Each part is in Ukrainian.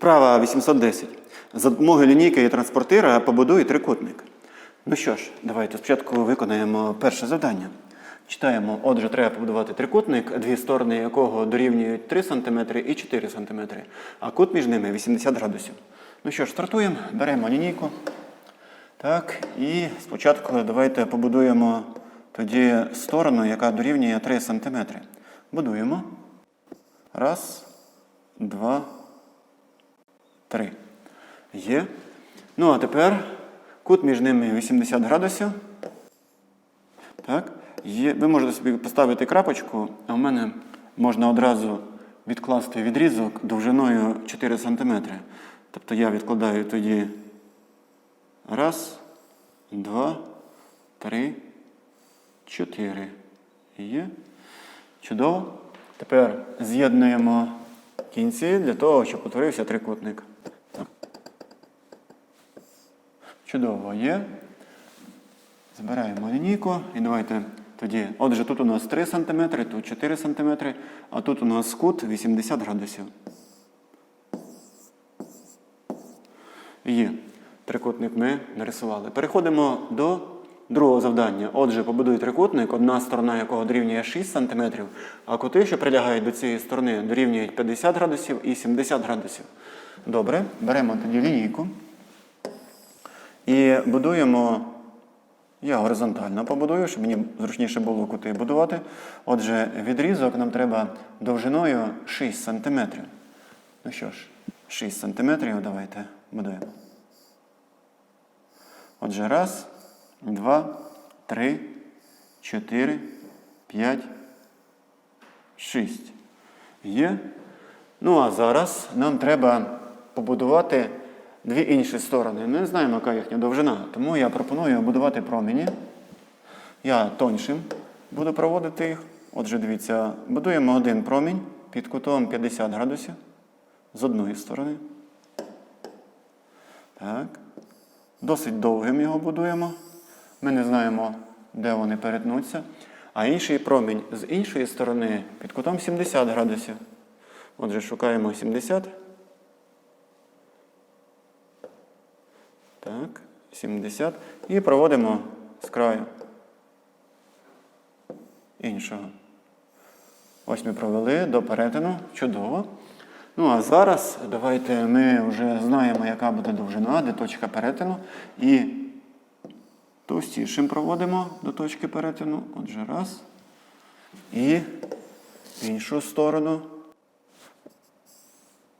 Вправа 810. За допомогою лінійки і транспортира побудуй трикутник. Ну що ж, давайте спочатку виконаємо перше завдання. Читаємо, отже, треба побудувати трикутник, дві сторони якого дорівнюють 3 см і 4 см, а кут між ними 80 градусів. Ну що ж, стартуємо, беремо лінійку. Так, і спочатку давайте побудуємо тоді сторону, яка дорівнює 3 см. Будуємо. Раз, два, три. Є. Ну, а тепер кут між ними 80 градусів. Так. Є. Ви можете собі поставити крапочку, а в мене можна одразу відкласти відрізок довжиною 4 см. Тобто я відкладаю тоді раз, два, три, чотири. Є. Чудово. Тепер з'єднуємо кінці для того, щоб утворився трикутник. Так. Чудово є. Збираємо лінійку і давайте тоді. Отже, тут у нас 3 см, тут 4 см, а тут у нас кут 80 градусів. Є. Трикутник ми нарисували. Переходимо до другого завдання. Отже, побудуй трикутник, одна сторона якого дорівнює 6 см, а кути, що прилягають до цієї сторони, дорівнюють 50 градусів і 70 градусів. Добре, беремо тоді лінійку і будуємо. Я горизонтально побудую, щоб мені зручніше було кути будувати. Отже, відрізок нам треба довжиною 6 см. Ну що ж, 6 см давайте будуємо. Отже, раз, два, три, чотири, п'ять, шість. Є. Ну а зараз нам треба побудувати дві інші сторони. Ми не знаємо, яка їхня довжина, тому я пропоную будувати промені. Я тоншим буду проводити їх. Отже, дивіться, будуємо один промінь під кутом 50 градусів з одної сторони. Так. Досить довгим його будуємо. Ми не знаємо, де вони перетнуться. А інший промінь з іншої сторони під кутом 70 градусів. Отже, шукаємо 70. Так, 70. І проводимо з краю іншого. Ось ми провели до перетину. Чудово. Ну, а зараз давайте ми вже знаємо, яка буде довжина, де точка перетину. І товстішим проводимо до точки перетину. Отже, раз. І в іншу сторону.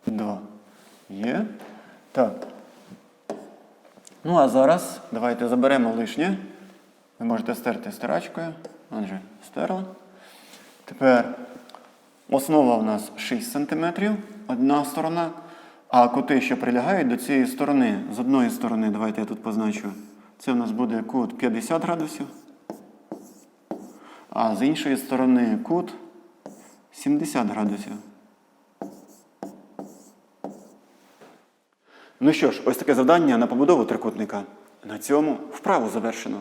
Два. Є. Так. Ну, а зараз давайте заберемо лишнє. Ви можете стерти стирачкою. Отже, стерла. Тепер основа у нас 6 см, одна сторона. А кути, що прилягають до цієї сторони, з одної сторони, давайте я тут позначу. Це у нас буде кут 50 градусів. А з іншої сторони кут 70 градусів. Ну що ж, ось таке завдання на побудову трикутника. На цьому вправу завершено.